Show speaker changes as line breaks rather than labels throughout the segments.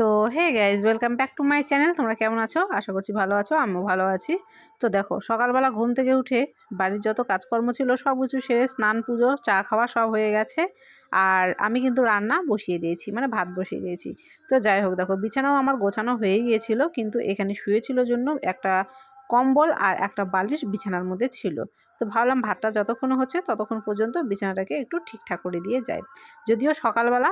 তো hey guys welcome back to my channel তোমরা কেমন আছো? আশা করছি ভালো আছো, আমিও ভালো আছি। তো দেখো, সকালবেলা ঘুম থেকে উঠে বাড়ির যত কাজকর্ম ছিল, সব কিছু সেরে স্নান, পুজো, চা খাওয়া সব হয়ে গেছে। আর আমি কিন্তু রান্না বসিয়ে দিয়েছি মানে ভাত বসিয়ে দিয়েছি। তো যাই হোক, দেখো, বিছানাও আমার গোছানো হয়ে গিয়েছিল, কিন্তু এখানে শুয়েছিল জন্য একটা কম্বল আর একটা বালিশ বিছানার মধ্যে ছিল। তো ভাবলাম ভাতটা যতক্ষণ হচ্ছে ততক্ষণ পর্যন্ত বিছানাটাকে একটু ঠিকঠাক করে দিয়ে যায় যদিও সকালবেলা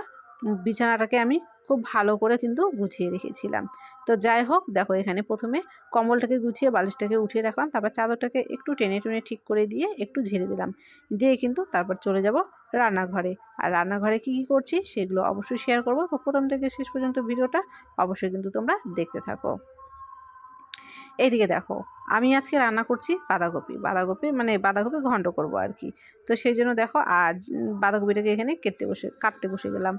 বিছানাটাকে আমি খুব ভালো করে কিন্তু গুছিয়ে রেখেছিলাম। তো যাই হোক, দেখো এখানে প্রথমে কম্বলটাকে গুছিয়ে, বালিশটাকে উঠিয়ে রাখলাম, তারপর চাদরটাকে একটু টেনে টেনে ঠিক করে দিয়ে একটু ঝেড়ে দিলাম। দিয়ে কিন্তু তারপর চলে যাব রান্নাঘরে। আর রান্নাঘরে কি কি করছি সেগুলো অবশ্যই শেয়ার করব। তো প্রথম থেকে শেষ পর্যন্ত ভিডিওটা অবশ্যই কিন্তু তোমরা দেখতে থাকো। এইদিকে দেখো, আমি আজকে রান্না করছি বাঁধাকপি। বাঁধাকপি মানে বাঁধাকপি ঘন্ট করব আর কি। তো সেই জন্য দেখো, আর বাঁধাকপিটাকে এখানে কেটে বসে, কাটতে বসে গেলাম।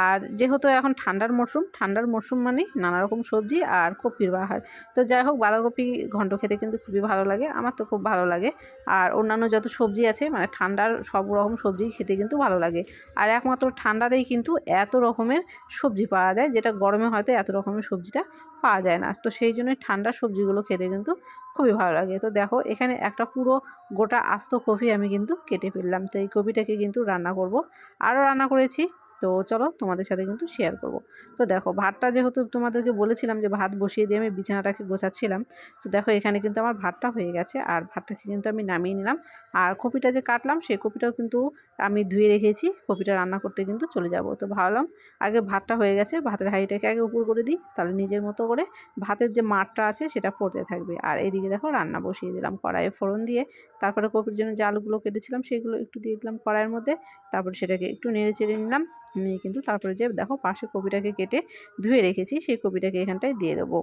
আর যেহেতু এখন ঠান্ডার মরশুম ঠান্ডার মরশুম মানে নানা রকম সবজি আর কপির বাহার। তো যাই হোক, বাঁধাকপি ঘন্ট খেতে কিন্তু খুবই ভালো লাগে, আমার তো খুব ভালো লাগে। আর অন্যান্য যত সবজি আছে মানে ঠান্ডার সব রকম সবজি খেতে কিন্তু ভালো লাগে। আর একমাত্র ঠান্ডাতেই কিন্তু এত রকমের সবজি পাওয়া যায়, যেটা গরমে হয়তো এত রকমের সবজিটা পাওয়া যায় না। তো সেই জন্যই ঠান্ডা সবজিগুলো খেতে কিন্তু খুবই ভালো লাগে। তো দেখো, এখানে একটা পুরো গোটা আস্ত কপি আমি কিন্তু কেটে ফেললাম। তো এই কপিটাকে কিন্তু রান্না করব। আরও রান্না করেছি। তো চলো তোমাদের সাথে কিন্তু শেয়ার করব। তো দেখো, ভাতটা যেহেতু তোমাদেরকে বলেছিলাম যে ভাত বসিয়ে দিয়ে আমি বিছানাটাকে গোছাচ্ছিলাম, তো দেখো এখানে কিন্তু আমার ভাতটা হয়ে গেছে আর ভাতটাকে কিন্তু আমি নামিয়ে নিলাম। আর কপিটা যে কাটলাম, সেই কপিটাও কিন্তু আমি ধুয়ে রেখেছি, কপিটা রান্না করতে কিন্তু চলে যাব। তো ভাবলাম আগে ভাতটা হয়ে গেছে, ভাতের হাঁড়িটাকে আগে উপর করে দিই, তাহলে নিজের মতো করে ভাতের যে মাঠটা আছে সেটা পড়তে থাকবে। আর এদিকে দেখো রান্না বসিয়ে দিলাম, কড়াইয়ে ফোড়ন দিয়ে, তারপরে কপির জন্য যে আলুগুলো কেটেছিলাম সেগুলো একটু দিয়ে দিলাম কড়াইয়ের মধ্যে, তারপরে সেটাকে একটু নেড়ে চেড়ে নিলাম। কিন্তু তারপরে যে দেখো পাশে কপিটাকে কেটে ধুয়ে রেখেছি সেই কপিটাকে এখানটায় দিয়ে দেবো।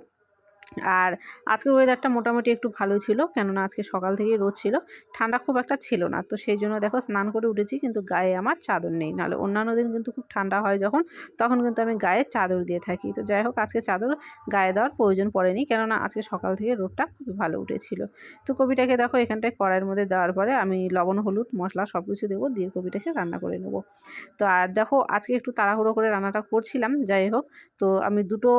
আর আজকের ওয়েদারটা মোটামুটি একটু ভালো ছিল, কেননা আজকে সকাল থেকেই রোদ ছিল। ঠান্ডা খুব একটা ছিল না, তো সেই জন্য দেখো স্নান করে উঠেছি, কিন্তু গায়ে আমার চাদর নেই। নাহলে অন্যান্য দিন কিন্তু খুব ঠান্ডা হয় যখন, তখন কিন্তু আমি গায়ে চাদর দিয়ে থাকি। তো যাই হোক, আজকে চাদর গায়ে দেওয়ার প্রয়োজন পড়েনি, কেননা আজকে সকাল থেকে রোদটা খুবই ভালো উঠেছিল। তো কপিটাকে দেখো এখানটায় কড়াইয়ের মধ্যে দেওয়ার পরে আমি লবণ, হলুদ, মশলা সব কিছু দেবো, দিয়ে কপিটাকে রান্না করে নেব। তো আর দেখো আজকে একটু তাড়াহুড়ো করে রান্নাটা করছিলাম, যাই হোক। তো আমি দুটো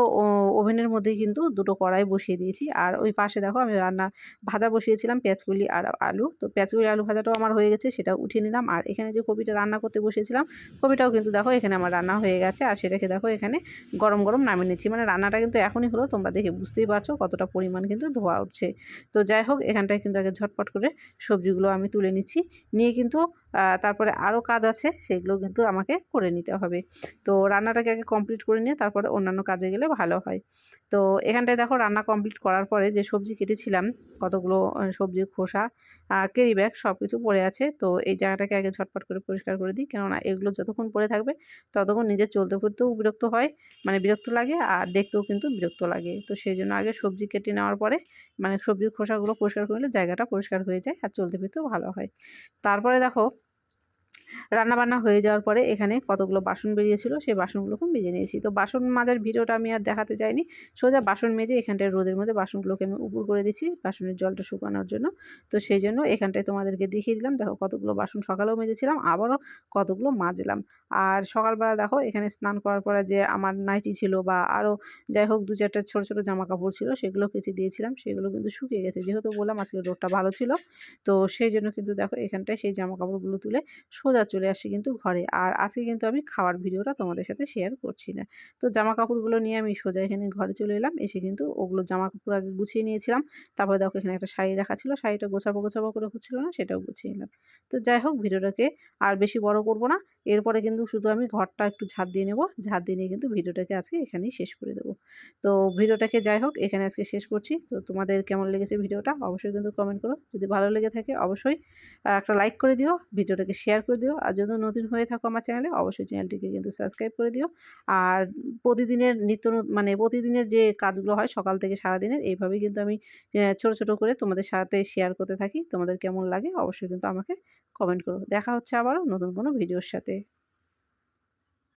ওভেনের মধ্যে কিন্তু দুটো কড়াই কড়াই বসিয়ে দিয়েছি। আর ওই পাশে দেখো আমি রান্না, ভাজা বসিয়েছিলাম পেঁয়াজগুলি আর আলু। তো পেঁয়াজগুলি আলু ভাজাটাও আমার হয়ে গেছে সেটা উঠিয়ে নিলাম। আর এখানে যে কপিটা রান্না করতে বসিয়েছিলাম, কপিটাও কিন্তু দেখো এখানে আমার রান্না হয়ে গেছে। আর সেটাকে দেখো এখানে গরম গরম নামিয়ে নিচ্ছি। মানে রান্নাটা কিন্তু এখনই হলো, তোমরা দেখে বুঝতেই পারছ কতটা পরিমাণ কিন্তু ধোয়া উঠছে। তো যাই হোক, এখানটায় কিন্তু আগে ঝটপট করে সবজিগুলো আমি তুলে নিচ্ছি। নিয়ে কিন্তু তারপরে আরও কাজ আছে, সেগুলো কিন্তু আমাকে করে নিতে হবে। তো রান্নাটাকে আগে কমপ্লিট করে নিয়ে তারপরে অন্যান্য কাজে গেলে ভালো হয়। তো এখানটায় দেখো রান্না কমপ্লিট করার পরে যে সবজি কেটেছিলাম, কতগুলো সবজির খোসা কেরি ব্যাগ সব কিছু পড়ে আছে। তো এই জায়গাটাকে আগে ঝটপট করে পরিষ্কার করে দিই। কেননা এগুলো যতক্ষণ পড়ে থাকবে, ততক্ষণ নিজে চলতে ফিরতেও বিরক্ত হয় মানে বিরক্ত লাগে আর দেখতেও কিন্তু বিরক্ত লাগে। তো সেই জন্য আগে সবজি কেটে নেওয়ার পরে মানে সবজির খোসাগুলো পরিষ্কার করলে জায়গাটা পরিষ্কার হয়ে যায় আর চলতে ফিরতেও ভালো হয়। তারপরে দেখো রান্নাবান্না হয়ে যাওয়ার পরে এখানে কতগুলো বাসন বেরিয়েছিল, সেই বাসনগুলোকে মেজে নিয়েছি। তো বাসন মাজার ভিডিওটা আমি আর দেখাতে চাইনি সোজা বাসন মেজে এখানটায় রোদের মধ্যে বাসনগুলোকে আমি উপর করে দিচ্ছি বাসনের জলটা শুকানোর জন্য। তো সেই জন্য এখানটায় তোমাদেরকে দেখিয়ে দিলাম, দেখো কতগুলো বাসন সকালেও মেজেছিলাম, আবারও কতগুলো মাজলাম। আর সকালবেলা দেখো এখানে স্নান করার পরে যে আমার নাইটি ছিল বা আরও যাই হোক দু চারটা ছোটো ছোটো জামা কাপড় ছিল সেগুলো কেচে দিয়েছিলাম, সেগুলো কিন্তু শুকিয়ে গেছে। যেহেতু বললাম আজকে রোদটা ভালো ছিল, তো সেই জন্য কিন্তু দেখো এখানটায় সেই জামা কাপড়গুলো তুলে সোজা চলে আসি কিন্তু ঘরে। আর আজকে কিন্তু আমি খাওয়ার ভিডিওটা তোমাদের সাথে শেয়ার করছি না। তো জামা কাপড়গুলো নিয়ে আমি সোজা এখানে ঘরে চলে এলাম। এসে কিন্তু ওগুলো জামা কাপড় আগে গুছিয়ে নিয়েছিলাম। তারপরে দেখো এখানে একটা শাড়ি রাখা ছিল। শাড়িটা গোছাবো গোছাবো করে হচ্ছিল না, সেটাও গুছিয়ে নিলাম। তো যাই হোক, ভিডিওটাকে আর বেশি বড় করব না। এরপরে কিন্তু শুধু আমি ঘরটা একটু ঝাঁপ দিয়ে নেব। ঝাঁত দিয়ে নিয়ে কিন্তু ভিডিওটাকে আজকে এখানেই শেষ করে দেবো। তো ভিডিওটাকে যাই হোক, এখানে আজকে শেষ করছি। তো তোমাদের কেমন লেগেছে ভিডিওটা অবশ্যই কিন্তু কমেন্ট করো। যদি ভালো লেগে থাকে অবশ্যই একটা লাইক করে দিও, ভিডিওটাকে শেয়ার করে দিও। আর যদি নতুন হয়ে থাকো আমার চ্যানেলে অবশ্যই চ্যানেলটিকে কিন্তু সাবস্ক্রাইব করে দিও। আর প্রতিদিনের নিত্য মানে প্রতিদিনের যে কাজগুলো হয় সকাল থেকে সারাদিনের, এইভাবেই কিন্তু আমি ছোট ছোট করে তোমাদের সাথে শেয়ার করতে থাকি। তোমাদের কেমন লাগে অবশ্যই কিন্তু আমাকে কমেন্ট করো। দেখা হচ্ছে আবারও নতুন কোনো ভিডিওর সাথে।